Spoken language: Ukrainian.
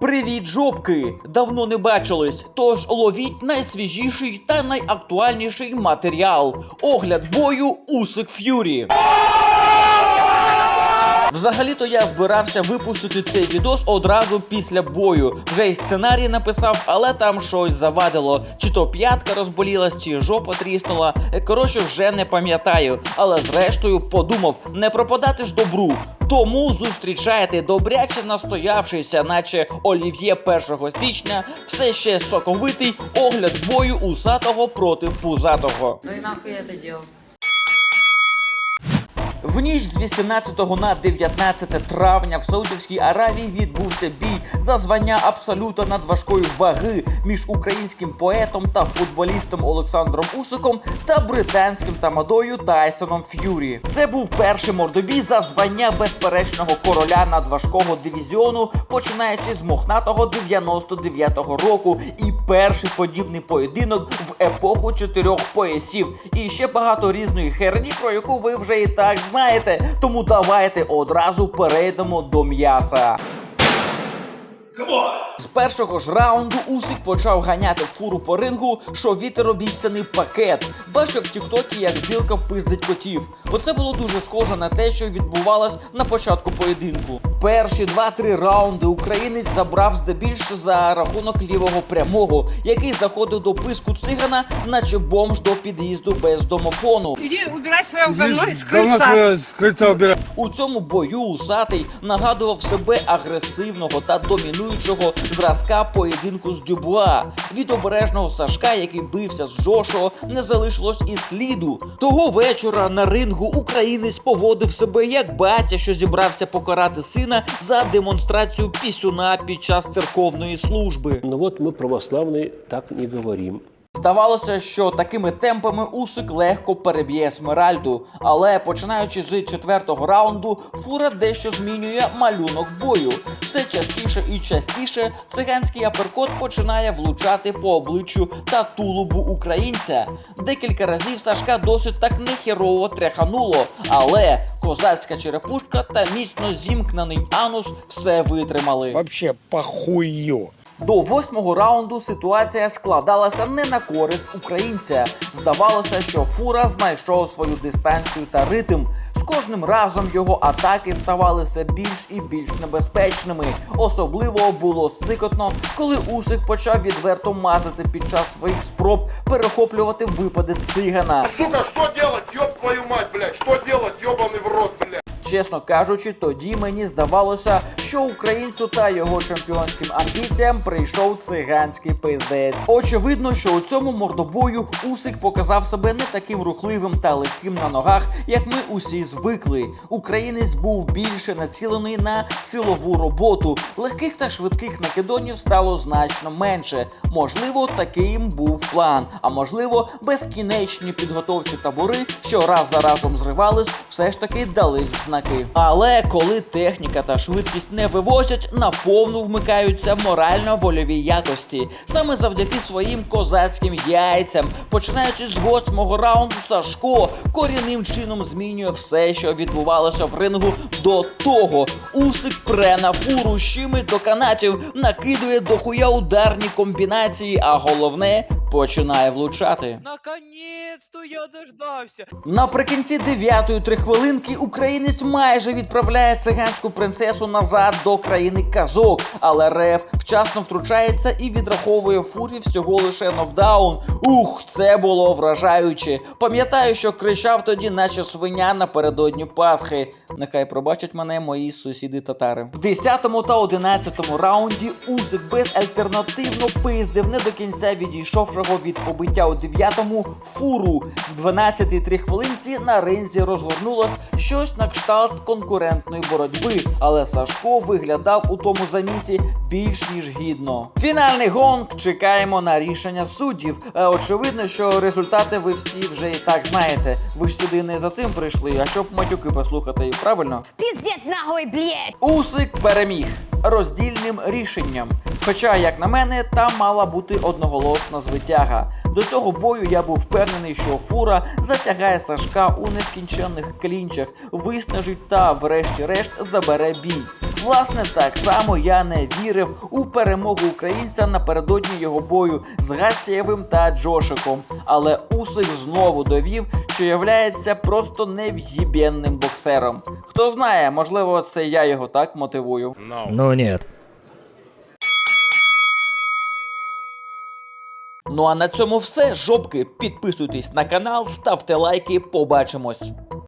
Привіт, жопки! Давно не бачились, тож ловіть найсвіжіший та найактуальніший матеріал. Огляд бою Усик Ф'юрі. Взагалі-то я збирався випустити цей відос одразу після бою. Вже й сценарій написав, але там щось завадило. Чи то п'ятка розболілась, чи жопа тріснула. Коротше, вже не пам'ятаю. Але зрештою подумав, не пропадати ж добру. Тому зустрічайте добряче настоявшийся, наче олів'є 1 січня, все ще соковитий огляд бою усатого проти пузатого. Ну и нахуй я это делал? В ніч з 18 на 19 травня в Саудівській Аравії відбувся бій за звання абсолюта надважкої ваги між українським поетом та футболістом Олександром Усиком та британським тамадою Тайсоном Ф'юрі. Це був перший мордобій за звання безперечного короля надважкого дивізіону, починаючи з мохнатого 99-го року, і перший подібний поєдинок в епоху чотирьох поясів. І ще багато різної херні, про яку ви вже і так знаєте. Тому давайте одразу перейдемо до м'яса. З першого ж раунду Усик почав ганяти фуру по рингу, що вітер обіцяний пакет. Бачив в тіктокі, як білка впиздить котів. Оце було дуже схоже на те, що відбувалось на початку поєдинку. Перші 2-3 раунди українець забрав здебільшого за рахунок лівого прямого, який заходив до писку цигана, наче бомж до під'їзду без домофону. Иди убирай свое говно из Говно крыльца. свое убирай. У цьому бою усатий нагадував себе агресивного та домінуючого зразка поєдинку з Дюбуа. Від обережного Сашка, який бився з Жошо, не залишилось і сліду. Того вечора на рингу українець поводив себе як батя, що зібрався покарати сина за демонстрацію пісюна під час церковної служби. Ну от ми православні так не говорим. Здавалося, що такими темпами Усик легко переб'є Смеральду, але починаючи з четвертого раунду, фура дещо змінює малюнок бою. Все частіше і частіше циганський аперкот починає влучати по обличчю та тулубу українця. Декілька разів Сашка досить так нехерово тряхануло, але козацька черепушка та міцно зімкнений анус все витримали. Вообще похую. До восьмого раунду ситуація складалася не на користь українця. Здавалося, що фура знайшов свою дистанцію та ритм. З кожним разом його атаки ставали все більш і більш небезпечними. Особливо було сикотно, коли Усик почав відверто мазати під час своїх спроб перехоплювати випади цигана. Сука, что делать, ёб твою мать, блядь? Что делать, ёбаный в рот, блядь? Чесно кажучи, тоді мені здавалося, що українцю та його чемпіонським амбіціям прийшов циганський пиздець. Очевидно, що у цьому мордобою Усик показав себе не таким рухливим та легким на ногах, як ми усі звикли. Українець був більше націлений на силову роботу. Легких та швидких накидонів стало значно менше. Можливо, таким був план. А можливо, безкінечні підготовчі табори, що раз за разом зривались, все ж таки дались в знаки. Але коли техніка та швидкість не вивозять, наповну вмикаються морально-вольові якості. Саме завдяки своїм козацьким яйцям, починаючи з восьмого раунду, Сашко корінним чином змінює все, що відбувалося в рингу до того. Усик пре на фуру, щимить до канатів, накидує до хуя ударні комбінації, а головне починає влучати. Наконец-то я дождався. Наприкінці дев'ятої три хвилинки українець майже відправляє циганську принцесу назад до країни казок, але Рев вчасно втручається і відраховує фурі всього лише новдаун. Ух, це було вражаюче. Пам'ятаю, що кричав тоді, наче свиня напередодні Пасхи. Нехай пробачать мене мої сусіди татари. В 10 та 11 раунді Усик безальтернативно пиздив не до кінця відійшовшого від побиття у 9-му фуру. В 12-3 хвилинці на ринзі розгорнулось щось на кшталт конкурентної боротьби, але Сашко виглядав у тому замісі більш ніж гідно. Фінальний гонг чекаємо на рішення суддів. Е, Очевидно, що результати ви всі вже і так знаєте. Ви ж сюди не за цим прийшли, а щоб матюки послухати, правильно? Пиздец нахуй, блядь! Усик переміг роздільним рішенням. Хоча, як на мене, там мала бути одноголосна звитяга. До цього бою я був впевнений, що фура затягає Сашка у нескінченних клінчах, виснажить та, врешті-решт, забере бій. Власне, так само я не вірив у перемогу українця напередодні його бою з Гасієвим та Джошиком. Але Усик знову довів, що являється просто нев'їбєнним боксером. Хто знає, можливо, це я його так мотивую. Ну ні. Ну а на цьому все. Жопки, підписуйтесь на канал, ставте лайки, побачимось.